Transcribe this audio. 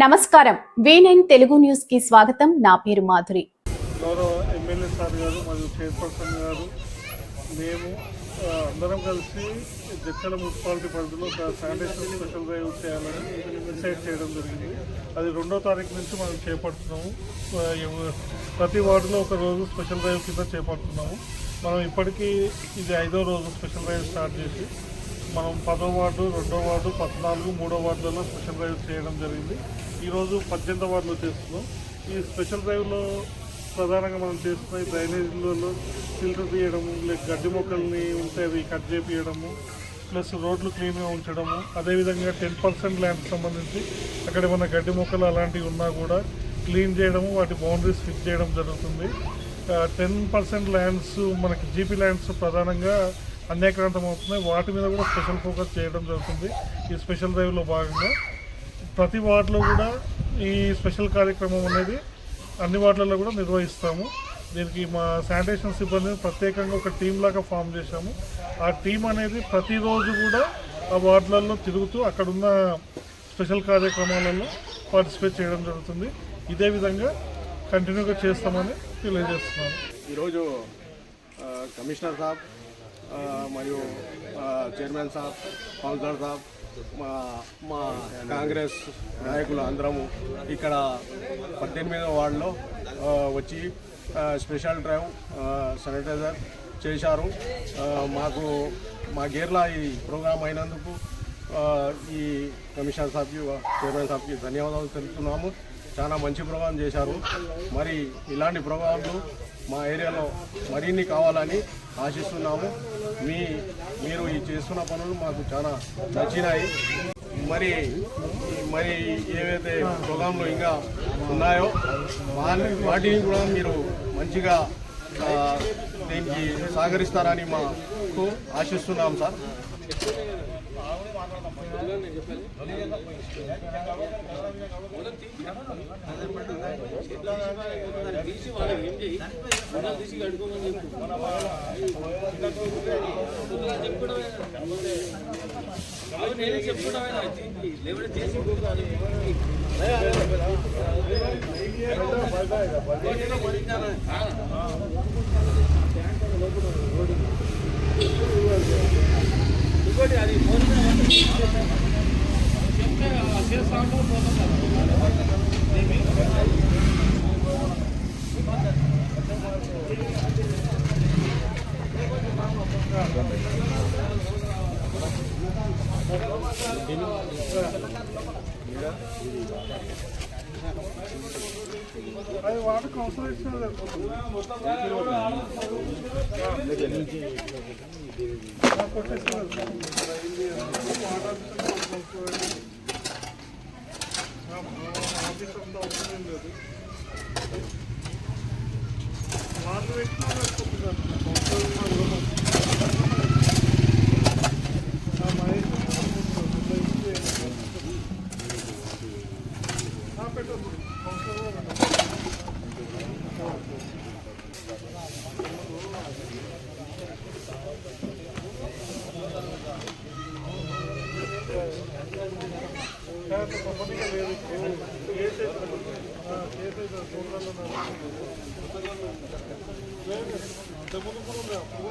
నమస్కారం. V nine Telugu న్యూస్కి స్వాగతం. నా పేరు మాధురి. ఎమ్మెల్యే సార్ గారు మరియు చైర్పర్సన్ గారు మేము అందరం కలిసి జచ్చల మున్సిపాలిటీ పరిధిలో శానిటేషన్ స్పెషల్ డ్రైవ్ చేయాలని డిసైడ్ చేయడం జరిగింది. అది రెండో తారీఖు నుంచి మనం చేపడుతున్నాము. ప్రతి వార్డులో ఒక రోజు స్పెషల్ డ్రైవ్ కింద చేపడుతున్నాము. మనం ఇప్పటికీ ఇది ఐదో రోజు స్పెషల్ డ్రైవ్ స్టార్ట్ చేసి మనం పదో వార్డు రెండో వార్డు పద్నాలుగు మూడో వార్డులలో స్పెషల్ డ్రైవ్ చేయడం జరిగింది. ఈరోజు పద్దెనిమిదో వార్డులో చేస్తున్నాం. ఈ స్పెషల్ డ్రైవ్లో ప్రధానంగా మనం చేస్తున్న ఈ డ్రైనేజీలలో ఫిల్టర్ తీయడము లేక గడ్డి మొక్కల్ని ఉంటే అవి కట్ చేపియడము ప్లస్ రోడ్లు క్లీన్గా ఉంచడము అదేవిధంగా టెన్ పర్సెంట్ ల్యాండ్కి సంబంధించి అక్కడ ఏమైనా గడ్డి మొక్కలు అలాంటివి ఉన్నా కూడా క్లీన్ చేయడము వాటి బౌండరీస్ ఫిక్స్ చేయడం జరుగుతుంది. టెన్ పర్సెంట్ ల్యాండ్స్ మనకి జీపీ ల్యాండ్స్ ప్రధానంగా అవుతున్నాయి వాటి మీద కూడా స్పెషల్ ఫోకస్ చేయడం జరుగుతుంది. ఈ స్పెషల్ డ్రైవ్లో భాగంగా ప్రతి వార్డులో కూడా ఈ స్పెషల్ కార్యక్రమం అనేది అన్ని వార్డులలో కూడా నిర్వహిస్తాము. దీనికి మా శానిటేషన్ సిబ్బందిని ప్రత్యేకంగా ఒక టీం లాగా ఫామ్ చేశాము. ఆ టీం అనేది ప్రతిరోజు కూడా ఆ వార్డులలో తిరుగుతూ అక్కడున్న స్పెషల్ కార్యక్రమాలలో పార్టిసిపేట్ చేయడం జరుగుతుంది. ఇదే విధంగా కంటిన్యూగా చేస్తామని తెలియజేస్తున్నాను. ఈరోజు కమిషనర్ సాబ్ మరియు చైర్మన్ సాబ్ కౌన్సిలర్ సాబ్ మా మా కాంగ్రెస్ నాయకులు అందరము ఇక్కడ పద్దెనిమిదవ వార్డులో వచ్చి స్పెషల్ డ్రైవ్ శానిటైజర్ చేశారు. మాకు మా గేర్లా ఈ ప్రోగ్రాం అయినందుకు ఈ కమిషనర్ సాబ్కి చైర్మన్ సాబ్కి ధన్యవాదాలు తెలుపుతున్నాము. చాలా మంచి ప్రోగ్రాం చేశారు. మరి ఇలాంటి ప్రోగ్రాంలు మా ఏరియాలో మరిన్ని కావాలని ఆశిస్తున్నాము. మీ మీరు ఈ చేస్తున్న పనులు మాకు చాలా నచ్చినాయి. మరి మరి ఏవైతే ప్రోగ్రాంలు ఇంకా ఉన్నాయో వాటిని కూడా మీరు మంచిగా దీనికి సహకరిస్తారని మాకు ఆశిస్తున్నాం సార్. అది వాటికి అవసరం ఇచ్చినా సరిపోతుంది. ఆ, కొట్టేసినా సరిపోతుంది. ఆ, ఆఫీస్ అంతా అవసరం ఏం లేదు వాళ్ళు పెట్టినా సరిపోతుంది అవసరం ఉన్నా కూడా ఆ, మహేష్ ఆ, పెట్టొచ్చు అవసరం కూడా పెట్టొచ్చు. కాదు, కంపెనీగా లేదు. ఏ చేతులు? ఆ, ఏ చేతులు? లేదు. ఇంతకుముందు వాళ్ళు తప్పు